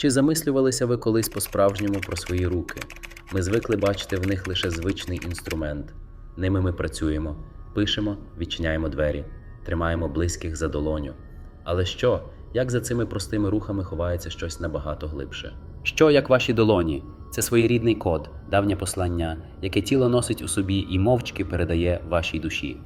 Чи замислювалися ви колись по-справжньому про свої руки? Ми звикли бачити в них лише звичний інструмент. Ними ми працюємо, пишемо, відчиняємо двері, тримаємо близьких за долоню. Але що, як за цими простими рухами ховається щось набагато глибше? Що, як ваші долоні? Це своєрідний код, давнє послання, яке тіло носить у собі і мовчки передає вашій душі.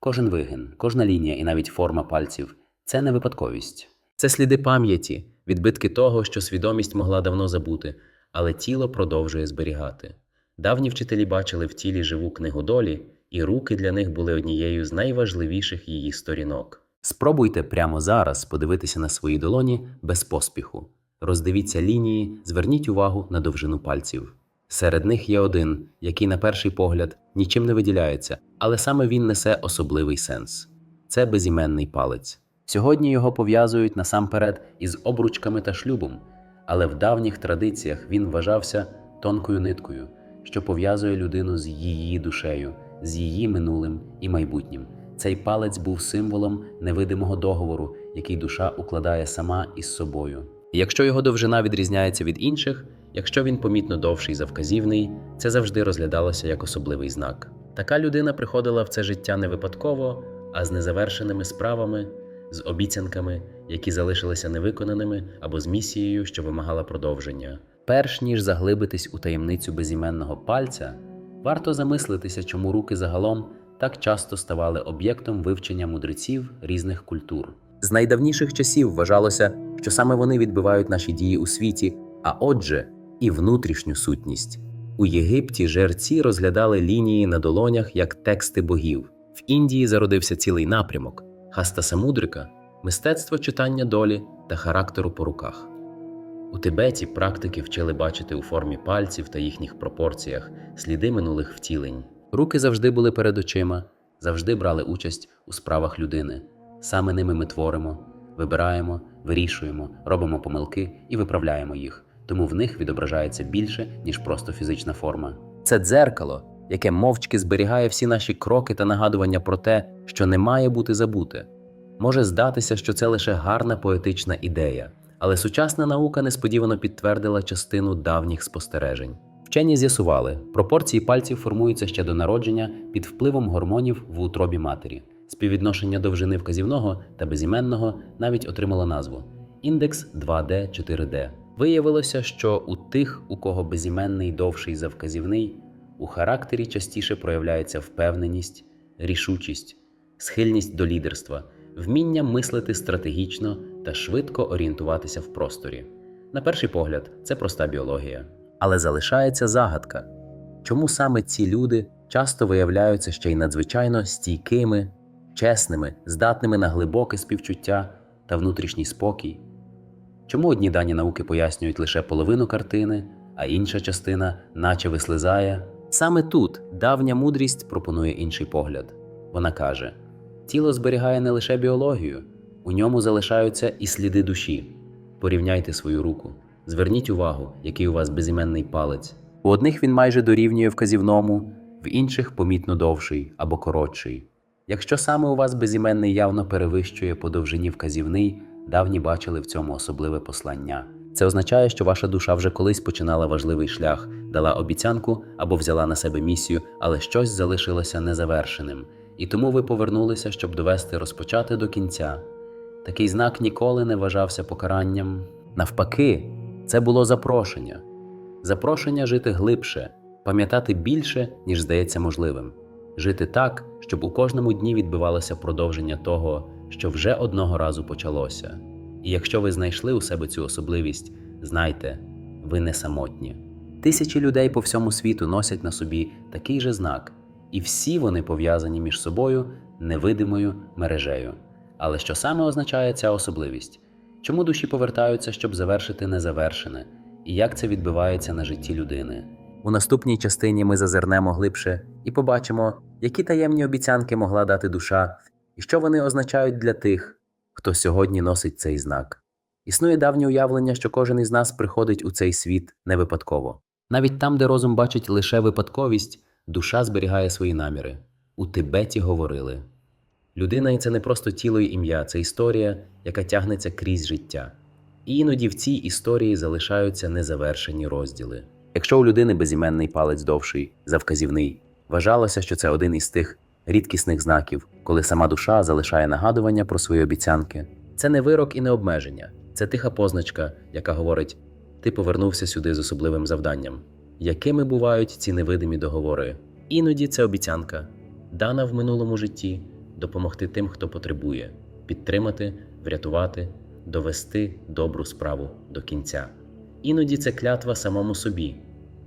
Кожен вигин, кожна лінія і навіть форма пальців це не випадковість. Це сліди пам'яті, відбитки того, що свідомість могла давно забути, але тіло продовжує зберігати. Давні вчителі бачили в тілі живу книгу долі, і руки для них були однією з найважливіших її сторінок. Спробуйте прямо зараз подивитися на свої долоні без поспіху. Роздивіться лінії, зверніть увагу на довжину пальців. Серед них є один, який на перший погляд нічим не виділяється, але саме він несе особливий сенс це безіменний палець. Сьогодні його пов'язують насамперед із обручками та шлюбом, але в давніх традиціях він вважався тонкою ниткою, що пов'язує людину з її душею, з її минулим і майбутнім. Цей палець був символом невидимого договору, який душа укладає сама із собою. І якщо його довжина відрізняється від інших, якщо він помітно довший за вказівний, це завжди розглядалося як особливий знак. Така людина приходила в це життя не випадково, а з незавершеними справами, з обіцянками, які залишилися невиконаними, або з місією, що вимагала продовження. Перш ніж заглибитись у таємницю безіменного пальця, варто замислитися, чому руки загалом так часто ставали об'єктом вивчення мудреців різних культур. З найдавніших часів вважалося, що саме вони відбивають наші дії у світі, а отже, і внутрішню сутність. У Єгипті жерці розглядали лінії на долонях як тексти богів. В Індії зародився цілий напрямок хастасамудрика мистецтво читання долі та характеру по руках. У Тибеті практики вчили бачити у формі пальців та їхніх пропорціях сліди минулих втілень. Руки завжди були перед очима, завжди брали участь у справах людини. Саме ними ми творимо, вибираємо, вирішуємо, робимо помилки і виправляємо їх, тому в них відображається більше, ніж просто фізична форма. Це дзеркало, яке мовчки зберігає всі наші кроки та нагадування про те, що не має бути забуте. Може здатися, що це лише гарна поетична ідея, але сучасна наука несподівано підтвердила частину давніх спостережень. Вчені з'ясували, пропорції пальців формуються ще до народження під впливом гормонів в утробі матері. Співвідношення довжини вказівного та безіменного навіть отримало назву індекс 2D4D. Виявилося, що у тих, у кого безіменний довший за вказівний, у характері частіше проявляється впевненість, рішучість, схильність до лідерства, вміння мислити стратегічно та швидко орієнтуватися в просторі. На перший погляд, це проста біологія. Але залишається загадка, чому саме ці люди часто виявляються ще й надзвичайно стійкими, чесними, здатними на глибоке співчуття та внутрішній спокій. Чому одні дані науки пояснюють лише половину картини, а інша частина наче вислизає? Саме тут давня мудрість пропонує інший погляд. Вона каже: тіло зберігає не лише біологію, у ньому залишаються і сліди душі. Порівняйте свою руку, зверніть увагу, який у вас безіменний палець. У одних він майже дорівнює вказівному, в інших помітно довший або коротший. Якщо саме у вас безіменний явно перевищує по довжині вказівний, давні бачили в цьому особливе послання. Це означає, що ваша душа вже колись починала важливий шлях, дала обіцянку або взяла на себе місію, але щось залишилося незавершеним, і тому ви повернулися, щоб довести розпочати до кінця. Такий знак ніколи не вважався покаранням. Навпаки, це було запрошення запрошення жити глибше, пам'ятати більше, ніж здається можливим, жити так, щоб у кожному дні відбивалося продовження того, що вже одного разу почалося. І якщо ви знайшли у себе цю особливість, знайте, ви не самотні. Тисячі людей по всьому світу носять на собі такий же знак, і всі вони пов'язані між собою невидимою мережею. Але що саме означає ця особливість? Чому душі повертаються, щоб завершити незавершене, і як це відбувається на житті людини? У наступній частині ми зазирнемо глибше і побачимо, які таємні обіцянки могла дати душа, і що вони означають для тих, хто сьогодні носить цей знак. Існує давнє уявлення, що кожен із нас приходить у цей світ не випадково. Навіть там, де розум бачить лише випадковість, душа зберігає свої наміри. У Тибеті говорили людина це не просто тіло і ім'я, це історія, яка тягнеться крізь життя. І іноді в цій історії залишаються незавершені розділи. Якщо у людини безіменний палець довший за вказівний, вважалося, що це один із тих рідкісних знаків, коли сама душа залишає нагадування про свої обіцянки. Це не вирок і не обмеження, це тиха позначка, яка говорить: ти повернувся сюди з особливим завданням. Якими бувають ці невидимі договори? Іноді це обіцянка, дана в минулому житті, допомогти тим, хто потребує, підтримати, врятувати, довести добру справу до кінця. Іноді це клятва самому собі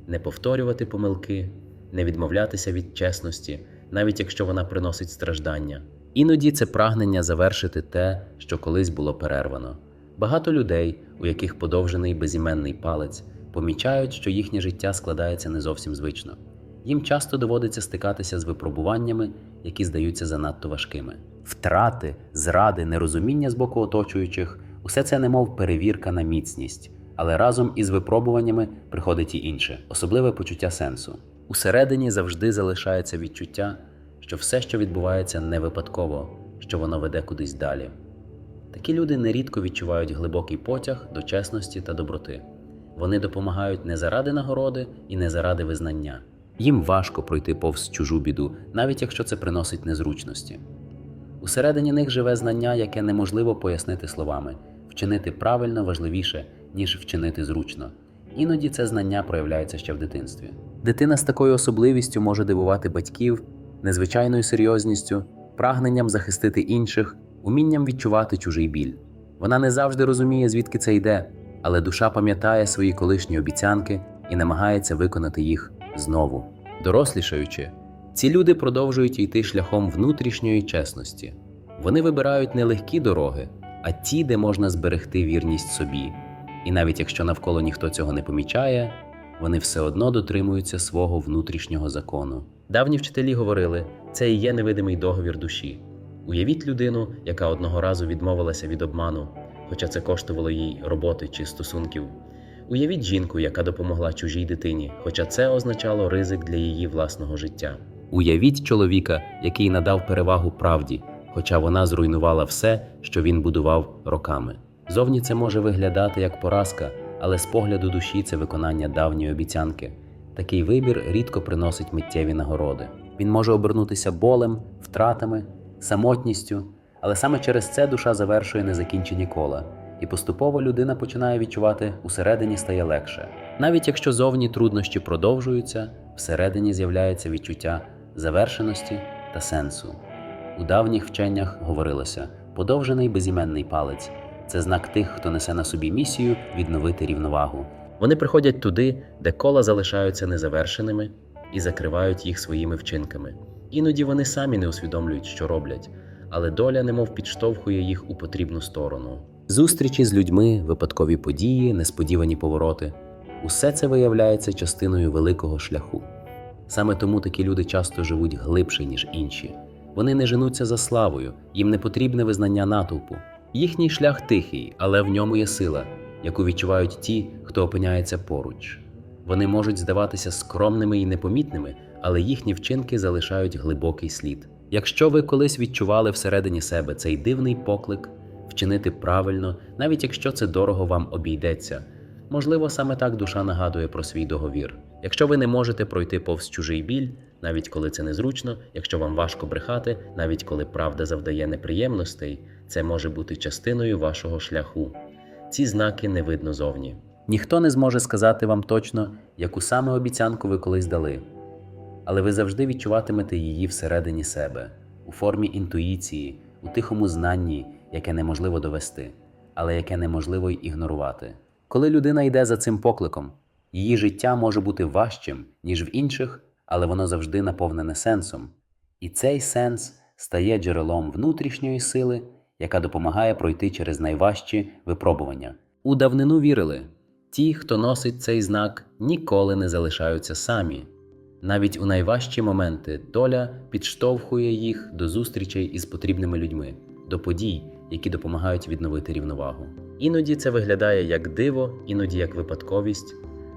не повторювати помилки, не відмовлятися від чесності, навіть якщо вона приносить страждання. Іноді це прагнення завершити те, що колись було перервано. Багато людей, у яких подовжений безіменний палець, помічають, що їхнє життя складається не зовсім звично. Їм часто доводиться стикатися з випробуваннями, які здаються занадто важкими. Втрати, зради, нерозуміння з боку оточуючих усе це немов перевірка на міцність, але разом із випробуваннями приходить і інше, особливе почуття сенсу. Усередині завжди залишається відчуття, що все, що відбувається, не випадково, що воно веде кудись далі. Такі люди нерідко відчувають глибокий потяг до чесності та доброти. Вони допомагають не заради нагороди і не заради визнання. Їм важко пройти повз чужу біду, навіть якщо це приносить незручності. Усередині них живе знання, яке неможливо пояснити словами. Вчинити правильно важливіше, ніж вчинити зручно. Іноді це знання проявляється ще в дитинстві. Дитина з такою особливістю може дивувати батьків незвичайною серйозністю, прагненням захистити інших, умінням відчувати чужий біль. Вона не завжди розуміє, звідки це йде, але душа пам'ятає свої колишні обіцянки і намагається виконати їх знову. Дорослішаючи, ці люди продовжують йти шляхом внутрішньої чесності. Вони вибирають не легкі дороги, а ті, де можна зберегти вірність собі. І навіть якщо навколо ніхто цього не помічає, вони все одно дотримуються свого внутрішнього закону. Давні вчителі говорили, це і є невидимий договір душі. Уявіть людину, яка одного разу відмовилася від обману, хоча це коштувало їй роботи чи стосунків. Уявіть жінку, яка допомогла чужій дитині, хоча це означало ризик для її власного життя. Уявіть чоловіка, який надав перевагу правді, хоча вона зруйнувала все, що він будував роками. Зовні це може виглядати як поразка, але з погляду душі це виконання давньої обіцянки. Такий вибір рідко приносить миттєві нагороди. Він може обернутися болем, втратами, самотністю, але саме через це душа завершує незакінчені кола, і поступово людина починає відчувати усередині стає легше. Навіть якщо зовні труднощі продовжуються, всередині з'являється відчуття завершеності та сенсу. У давніх вченнях говорилося: подовжений безіменний палець це знак тих, хто несе на собі місію відновити рівновагу. Вони приходять туди, де кола залишаються незавершеними і закривають їх своїми вчинками. Іноді вони самі не усвідомлюють, що роблять, але доля немов підштовхує їх у потрібну сторону. Зустрічі з людьми, випадкові події, несподівані повороти усе це виявляється частиною великого шляху. Саме тому такі люди часто живуть глибше, ніж інші. Вони не женуться за славою, їм не потрібне визнання натовпу. Їхній шлях тихий, але в ньому є сила, яку відчувають ті, хто опиняється поруч. Вони можуть здаватися скромними і непомітними, але їхні вчинки залишають глибокий слід. Якщо ви колись відчували всередині себе цей дивний поклик вчинити правильно, навіть якщо це дорого вам обійдеться, можливо, саме так душа нагадує про свій договір. Якщо ви не можете пройти повз чужий біль, навіть коли це незручно, якщо вам важко брехати, навіть коли правда завдає неприємностей, це може бути частиною вашого шляху. Ці знаки не видно зовні. Ніхто не зможе сказати вам точно, яку саме обіцянку ви колись дали, але ви завжди відчуватимете її всередині себе, у формі інтуїції, у тихому знанні, яке неможливо довести, але яке неможливо й ігнорувати. Коли людина йде за цим покликом, її життя може бути важчим, ніж в інших, але воно завжди наповнене сенсом. І цей сенс стає джерелом внутрішньої сили, яка допомагає пройти через найважчі випробування. У давнину вірили, ті, хто носить цей знак, ніколи не залишаються самі. Навіть у найважчі моменти доля підштовхує їх до зустрічей із потрібними людьми, до подій, які допомагають відновити рівновагу. Іноді це виглядає як диво, іноді як випадковість,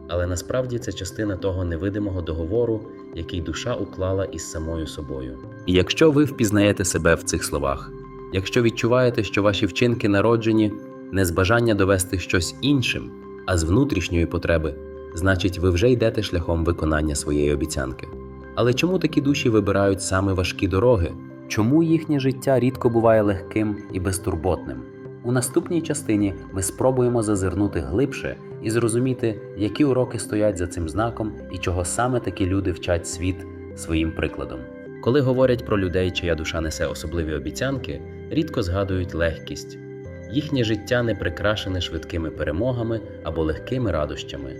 але насправді це частина того невидимого договору, який душа уклала із самою собою. І якщо ви впізнаєте себе в цих словах, якщо відчуваєте, що ваші вчинки народжені не з бажання довести щось іншим, а з внутрішньої потреби, значить, ви вже йдете шляхом виконання своєї обіцянки. Але чому такі душі вибирають саме важкі дороги? Чому їхнє життя рідко буває легким і безтурботним? У наступній частині ми спробуємо зазирнути глибше і зрозуміти, які уроки стоять за цим знаком і чого саме такі люди вчать світ своїм прикладом. Коли говорять про людей, чия душа несе особливі обіцянки, рідко згадують легкість. Їхнє життя не прикрашене швидкими перемогами або легкими радощами.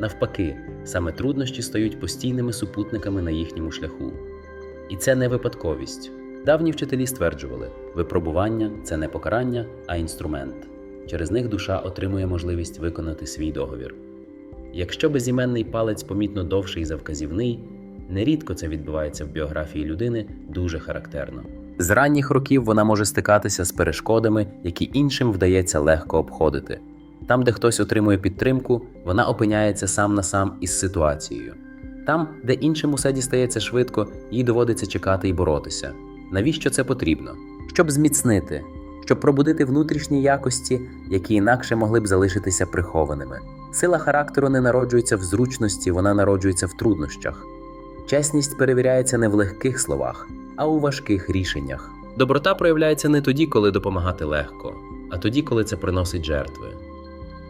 Навпаки, саме труднощі стають постійними супутниками на їхньому шляху. І це не випадковість. Давні вчителі стверджували, випробування це не покарання, а інструмент. Через них душа отримує можливість виконати свій договір. Якщо безіменний палець помітно довший за вказівний, нерідко це відбувається в біографії людини дуже характерно. З ранніх років вона може стикатися з перешкодами, які іншим вдається легко обходити. Там, де хтось отримує підтримку, вона опиняється сам на сам із ситуацією. Там, де іншим усе дістається швидко, їй доводиться чекати і боротися. Навіщо це потрібно? Щоб зміцнити, щоб пробудити внутрішні якості, які інакше могли б залишитися прихованими. Сила характеру не народжується в зручності, вона народжується в труднощах. Чесність перевіряється не в легких словах, а у важких рішеннях. Доброта проявляється не тоді, коли допомагати легко, а тоді, коли це приносить жертви.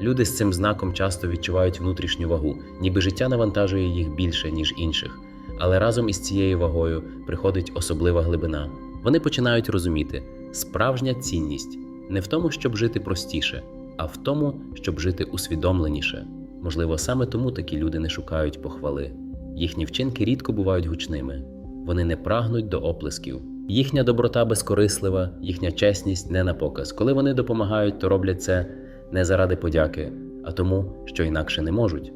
Люди з цим знаком часто відчувають внутрішню вагу, ніби життя навантажує їх більше, ніж інших. Але разом із цією вагою приходить особлива глибина. Вони починають розуміти, справжня цінність не в тому, щоб жити простіше, а в тому, щоб жити усвідомленіше. Можливо, саме тому такі люди не шукають похвали. Їхні вчинки рідко бувають гучними, вони не прагнуть до оплесків. Їхня доброта безкорислива, їхня чесність не на показ. Коли вони допомагають, то роблять це не заради подяки, а тому, що інакше не можуть.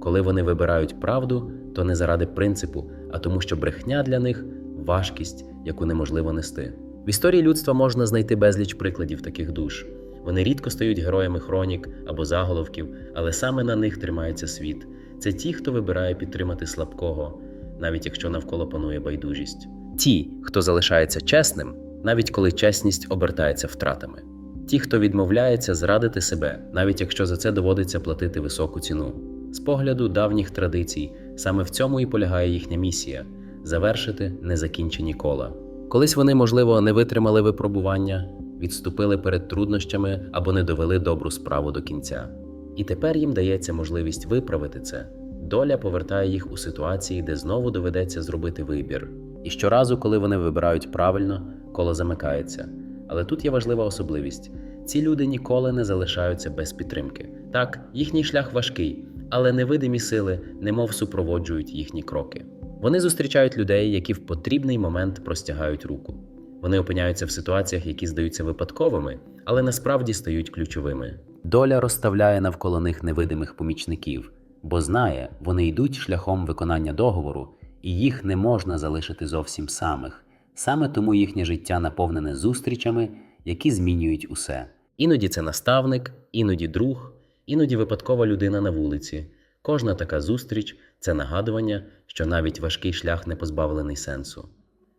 Коли вони вибирають правду, то не заради принципу, а тому, що брехня для них важкість, яку неможливо нести. В історії людства можна знайти безліч прикладів таких душ. Вони рідко стають героями хронік або заголовків, але саме на них тримається світ. Це ті, хто вибирає підтримати слабкого, навіть якщо навколо панує байдужість. Ті, хто залишається чесним, навіть коли чесність обертається втратами. Ті, хто відмовляється зрадити себе, навіть якщо за це доводиться платити високу ціну. З погляду давніх традицій, саме в цьому і полягає їхня місія завершити незакінчені кола. Колись вони, можливо, не витримали випробування, відступили перед труднощами або не довели добру справу до кінця. І тепер їм дається можливість виправити це. Доля повертає їх у ситуації, де знову доведеться зробити вибір. І щоразу, коли вони вибирають правильно, коло замикається. Але тут є важлива особливість: ці люди ніколи не залишаються без підтримки. Так, їхній шлях важкий, але невидимі сили немов супроводжують їхні кроки. Вони зустрічають людей, які в потрібний момент простягають руку. Вони опиняються в ситуаціях, які здаються випадковими, але насправді стають ключовими. Доля розставляє навколо них невидимих помічників, бо знає, вони йдуть шляхом виконання договору, і їх не можна залишити зовсім самих. Саме тому їхнє життя наповнене зустрічами, які змінюють усе. Іноді це наставник, іноді друг, іноді випадкова людина на вулиці. Кожна така зустріч це нагадування, що навіть важкий шлях не позбавлений сенсу,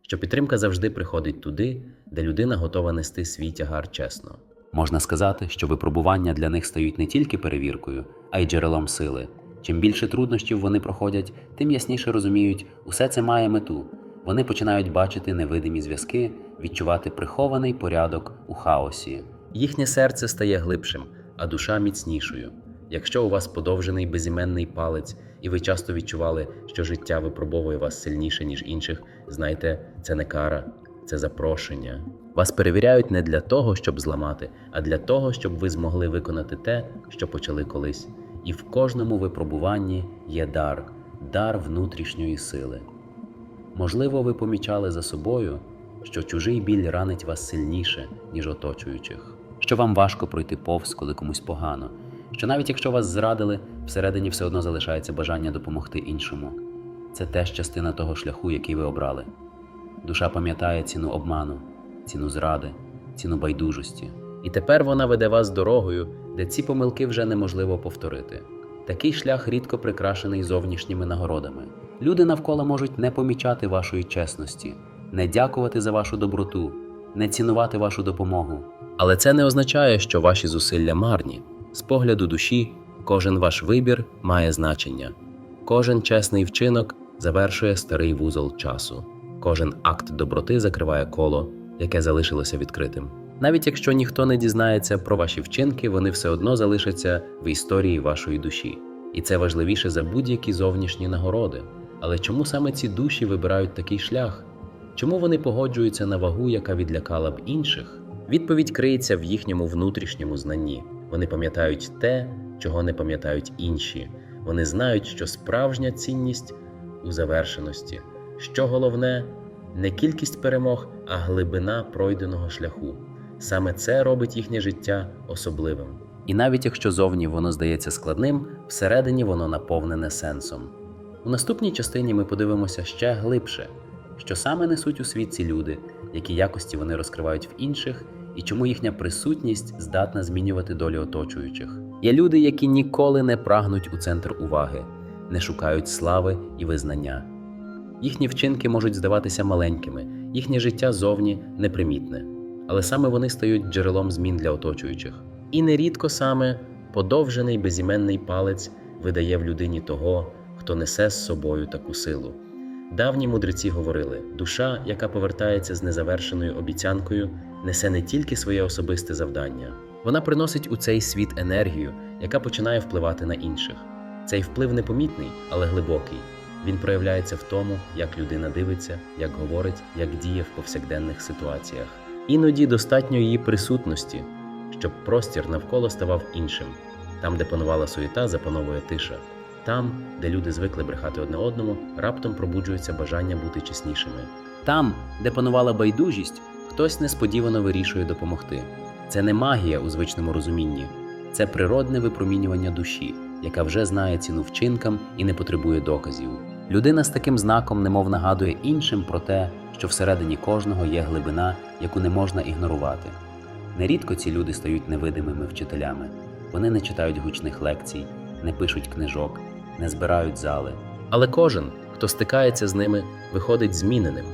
що підтримка завжди приходить туди, де людина готова нести свій тягар чесно. Можна сказати, що випробування для них стають не тільки перевіркою, а й джерелом сили. Чим більше труднощів вони проходять, тим ясніше розуміють, усе це має мету. Вони починають бачити невидимі зв'язки, відчувати прихований порядок у хаосі. Їхнє серце стає глибшим, а душа міцнішою. Якщо у вас подовжений безіменний палець, і ви часто відчували, що життя випробовує вас сильніше, ніж інших, знайте, це не кара, це запрошення. Вас перевіряють не для того, щоб зламати, а для того, щоб ви змогли виконати те, що почали колись. І в кожному випробуванні є дар, дар внутрішньої сили. Можливо, ви помічали за собою, що чужий біль ранить вас сильніше, ніж оточуючих, що вам важко пройти повз, коли комусь погано, що навіть якщо вас зрадили, всередині все одно залишається бажання допомогти іншому. Це теж частина того шляху, який ви обрали. Душа пам'ятає ціну обману, ціну зради, ціну байдужості. І тепер вона веде вас дорогою, де ці помилки вже неможливо повторити. Такий шлях рідко прикрашений зовнішніми нагородами. Люди навколо можуть не помічати вашої чесності, не дякувати за вашу доброту, не цінувати вашу допомогу. Але це не означає, що ваші зусилля марні. З погляду душі, кожен ваш вибір має значення. Кожен чесний вчинок завершує старий вузол часу. Кожен акт доброти закриває коло, яке залишилося відкритим. Навіть якщо ніхто не дізнається про ваші вчинки, вони все одно залишаться в історії вашої душі. І це важливіше за будь-які зовнішні нагороди. Але чому саме ці душі вибирають такий шлях? Чому вони погоджуються на вагу, яка відлякала б інших? Відповідь криється в їхньому внутрішньому знанні. Вони пам'ятають те, чого не пам'ятають інші. Вони знають, що справжня цінність у завершеності, що головне не кількість перемог, а глибина пройденого шляху. Саме це робить їхнє життя особливим. І навіть якщо зовні воно здається складним, всередині воно наповнене сенсом. У наступній частині ми подивимося ще глибше, що саме несуть у світ ці люди, які якості вони розкривають в інших, і чому їхня присутність здатна змінювати долю оточуючих. Є люди, які ніколи не прагнуть у центр уваги, не шукають слави і визнання. Їхні вчинки можуть здаватися маленькими, їхнє життя зовні непримітне, але саме вони стають джерелом змін для оточуючих. І нерідко саме подовжений безіменний палець видає в людині того, хто несе з собою таку силу. Давні мудреці говорили: душа, яка повертається з незавершеною обіцянкою, несе не тільки своє особисте завдання, вона приносить у цей світ енергію, яка починає впливати на інших. Цей вплив непомітний, але глибокий. Він проявляється в тому, як людина дивиться, як говорить, як діє в повсякденних ситуаціях. Іноді достатньо її присутності, щоб простір навколо ставав іншим. Там, де панувала суєта, запановує тиша. Там, де люди звикли брехати одне одному, раптом пробуджується бажання бути чеснішими. Там, де панувала байдужість, хтось несподівано вирішує допомогти. Це не магія у звичному розумінні, це природне випромінювання душі, яка вже знає ціну вчинкам і не потребує доказів. Людина з таким знаком немов нагадує іншим про те, що всередині кожного є глибина, яку не можна ігнорувати. Нерідко ці люди стають невидимими вчителями. Вони не читають гучних лекцій, не пишуть книжок, не збирають зали. Але кожен, хто стикається з ними, виходить зміненим.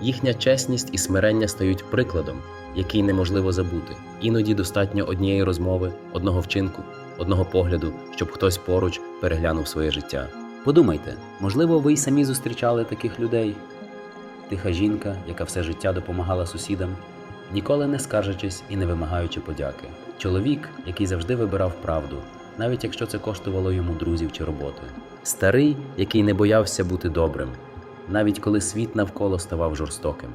Їхня чесність і смирення стають прикладом, який неможливо забути. Іноді достатньо однієї розмови, одного вчинку, одного погляду, щоб хтось поруч переглянув своє життя. Подумайте, можливо, ви й самі зустрічали таких людей. Тиха жінка, яка все життя допомагала сусідам, ніколи не скаржачись і не вимагаючи подяки. Чоловік, який завжди вибирав правду, навіть якщо це коштувало йому друзів чи роботи. Старий, який не боявся бути добрим, навіть коли світ навколо ставав жорстоким.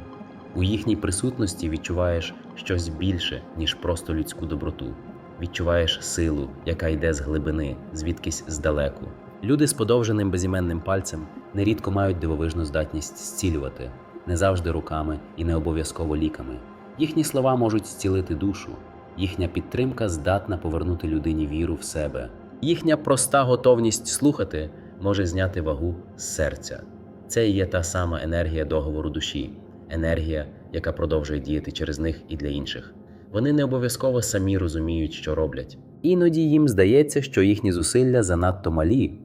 У їхній присутності відчуваєш щось більше, ніж просто людську доброту. Відчуваєш силу, яка йде з глибини, звідкись здалеку. Люди з подовженим безіменним пальцем нерідко мають дивовижну здатність зцілювати, не завжди руками і не обов'язково ліками. Їхні слова можуть зцілити душу, їхня підтримка здатна повернути людині віру в себе. Їхня проста готовність слухати може зняти вагу з серця. Це і є та сама енергія договору душі, енергія, яка продовжує діяти через них і для інших. Вони не обов'язково самі розуміють, що роблять. Іноді їм здається, що їхні зусилля занадто малі,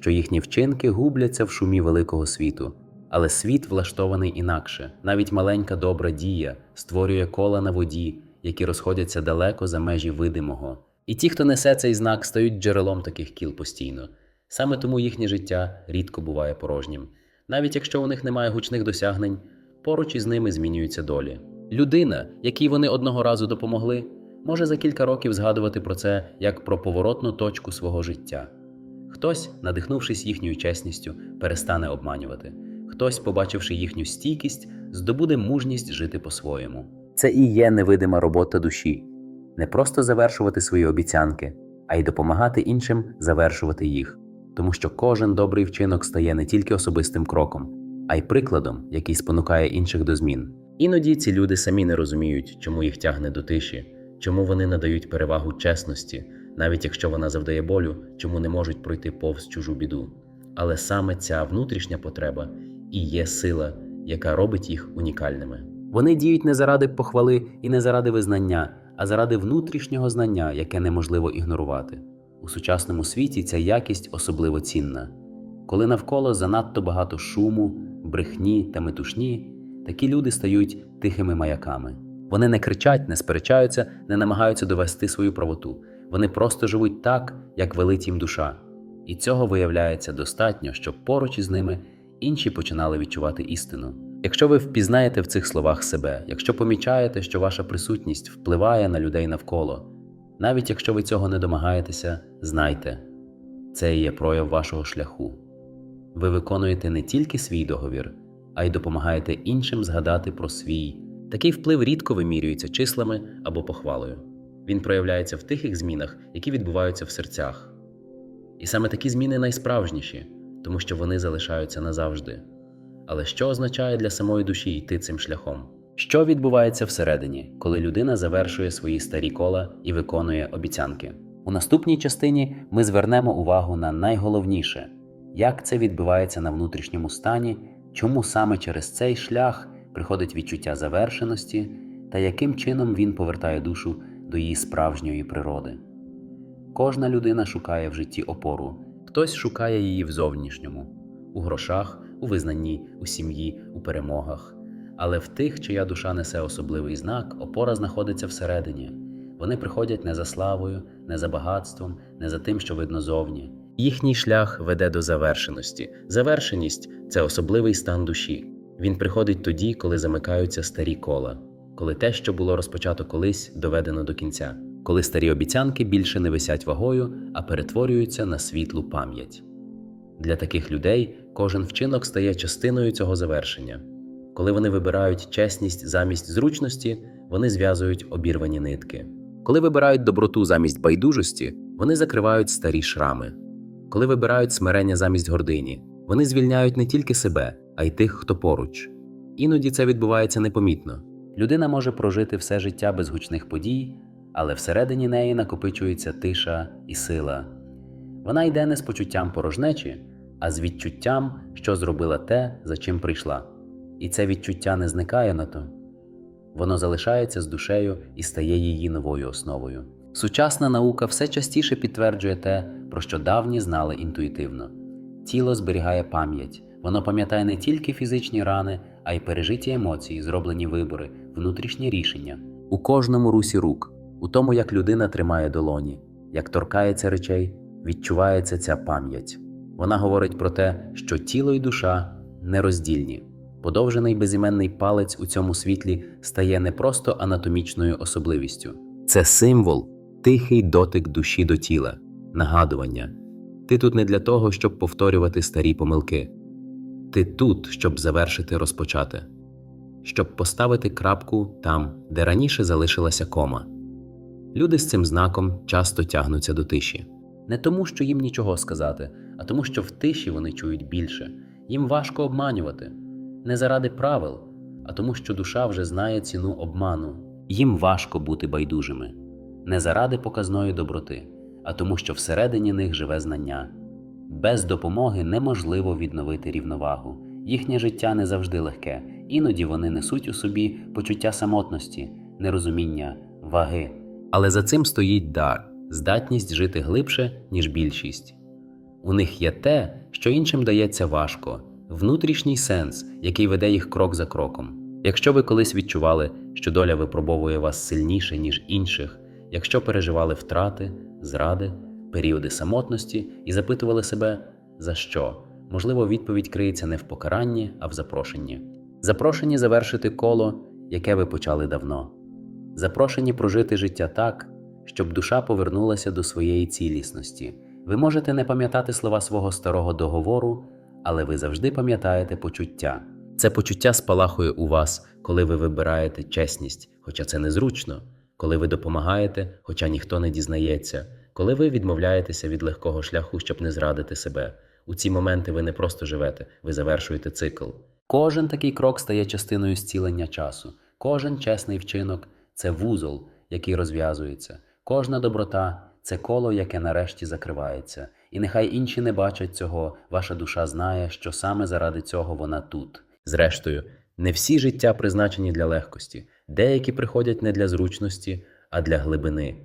що їхні вчинки губляться в шумі великого світу. Але світ влаштований інакше. Навіть маленька добра дія створює кола на воді, які розходяться далеко за межі видимого. І ті, хто несе цей знак, стають джерелом таких кіл постійно. Саме тому їхнє життя рідко буває порожнім. Навіть якщо у них немає гучних досягнень, поруч із ними змінюються долі. Людина, якій вони одного разу допомогли, може за кілька років згадувати про це як про поворотну точку свого життя. Хтось, надихнувшись їхньою чесністю, перестане обманювати. Хтось, побачивши їхню стійкість, здобуде мужність жити по-своєму. Це і є невидима робота душі не просто завершувати свої обіцянки, а й допомагати іншим завершувати їх, тому що кожен добрий вчинок стає не тільки особистим кроком, а й прикладом, який спонукає інших до змін. Іноді ці люди самі не розуміють, чому їх тягне до тиші, чому вони надають перевагу чесності, навіть якщо вона завдає болю, чому не можуть пройти повз чужу біду. Але саме ця внутрішня потреба і є сила, яка робить їх унікальними. Вони діють не заради похвали і не заради визнання, а заради внутрішнього знання, яке неможливо ігнорувати. У сучасному світі ця якість особливо цінна. Коли навколо занадто багато шуму, брехні та метушні, такі люди стають тихими маяками. Вони не кричать, не сперечаються, не намагаються довести свою правоту. Вони просто живуть так, як велить їм душа. І цього виявляється достатньо, щоб поруч із ними інші починали відчувати істину. Якщо ви впізнаєте в цих словах себе, якщо помічаєте, що ваша присутність впливає на людей навколо, навіть якщо ви цього не домагаєтеся, знайте, це є прояв вашого шляху. Ви виконуєте не тільки свій договір, а й допомагаєте іншим згадати про свій. Такий вплив рідко вимірюється числами або похвалою. Він проявляється в тихих змінах, які відбуваються в серцях. І саме такі зміни найсправжніші, тому що вони залишаються назавжди. Але що означає для самої душі йти цим шляхом? Що відбувається всередині, коли людина завершує свої старі кола і виконує обіцянки? У наступній частині ми звернемо увагу на найголовніше, як це відбувається на внутрішньому стані, чому саме через цей шлях приходить відчуття завершеності та яким чином він повертає душу до її справжньої природи. Кожна людина шукає в житті опору, хтось шукає її в зовнішньому, у грошах, у визнанні, у сім'ї, у перемогах. Але в тих, чия душа несе особливий знак, опора знаходиться всередині. Вони приходять не за славою, не за багатством, не за тим, що видно зовні. Їхній шлях веде до завершеності. Завершеність це особливий стан душі. Він приходить тоді, коли замикаються старі кола, коли те, що було розпочато колись, доведено до кінця, коли старі обіцянки більше не висять вагою, а перетворюються на світлу пам'ять. Для таких людей кожен вчинок стає частиною цього завершення. Коли вони вибирають чесність замість зручності, вони зв'язують обірвані нитки. Коли вибирають доброту замість байдужості, вони закривають старі шрами. Коли вибирають смирення замість гордині, вони звільняють не тільки себе, а й тих, хто поруч. Іноді це відбувається непомітно. Людина може прожити все життя без гучних подій, але всередині неї накопичується тиша і сила. Вона йде не з почуттям порожнечі, а з відчуттям, що зробила те, за чим прийшла. І це відчуття не зникає на то. Воно залишається з душею і стає її новою основою. Сучасна наука все частіше підтверджує те, про що давні знали інтуїтивно. Тіло зберігає пам'ять, воно пам'ятає не тільки фізичні рани, а й пережиті емоції, зроблені вибори, внутрішні рішення. У кожному русі рук, у тому, як людина тримає долоні, як торкається речей, відчувається ця пам'ять. Вона говорить про те, що тіло і душа нероздільні. Подовжений безіменний палець у цьому світлі стає не просто анатомічною особливістю, це символ, тихий дотик душі до тіла, нагадування. Ти тут не для того, щоб повторювати старі помилки. Ти тут, щоб завершити розпочати, щоб поставити крапку там, де раніше залишилася кома. Люди з цим знаком часто тягнуться до тиші. Не тому, що їм нічого сказати, а тому, що в тиші вони чують більше. Їм важко обманювати. Не заради правил, а тому, що душа вже знає ціну обману. Їм важко бути байдужими. Не заради показної доброти, а тому, що всередині них живе знання. Без допомоги неможливо відновити рівновагу. Їхнє життя не завжди легке, іноді вони несуть у собі почуття самотності, нерозуміння, ваги. Але за цим стоїть дар, здатність жити глибше, ніж більшість. У них є те, що іншим дається важко, внутрішній сенс, який веде їх крок за кроком. Якщо ви колись відчували, що доля випробовує вас сильніше, ніж інших, якщо переживали втрати, зради, періоди самотності і запитували себе, за що, можливо, відповідь криється не в покаранні, а в запрошенні. Запрошені завершити коло, яке ви почали давно. Запрошені прожити життя так, щоб душа повернулася до своєї цілісності. Ви можете не пам'ятати слова свого старого договору, але ви завжди пам'ятаєте почуття. Це почуття спалахує у вас, коли ви вибираєте чесність, хоча це незручно, коли ви допомагаєте, хоча ніхто не дізнається, коли ви відмовляєтеся від легкого шляху, щоб не зрадити себе. У ці моменти ви не просто живете, ви завершуєте цикл. Кожен такий крок стає частиною зцілення часу. Кожен чесний вчинок це вузол, який розв'язується. Кожна доброта це коло, яке нарешті закривається. І нехай інші не бачать цього, ваша душа знає, що саме заради цього вона тут. Зрештою, не всі життя призначені для легкості, деякі приходять не для зручності, а для глибини,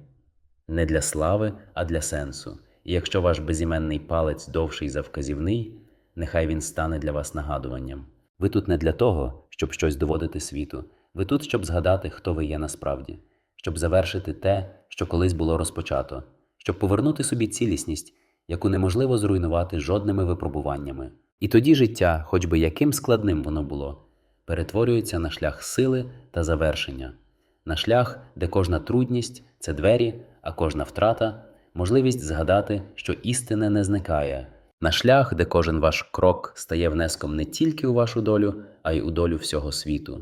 не для слави, а для сенсу. І якщо ваш безіменний палець довший за вказівний, нехай він стане для вас нагадуванням. Ви тут не для того, щоб щось доводити світу. Ви тут, щоб згадати, хто ви є насправді, щоб завершити те, що колись було розпочато, щоб повернути собі цілісність, яку неможливо зруйнувати жодними випробуваннями. І тоді життя, хоч би яким складним воно було, перетворюється на шлях сили та завершення, на шлях, де кожна трудність це двері, а кожна втрата можливість згадати, що істина не зникає, на шлях, де кожен ваш крок стає внеском не тільки у вашу долю, а й у долю всього світу.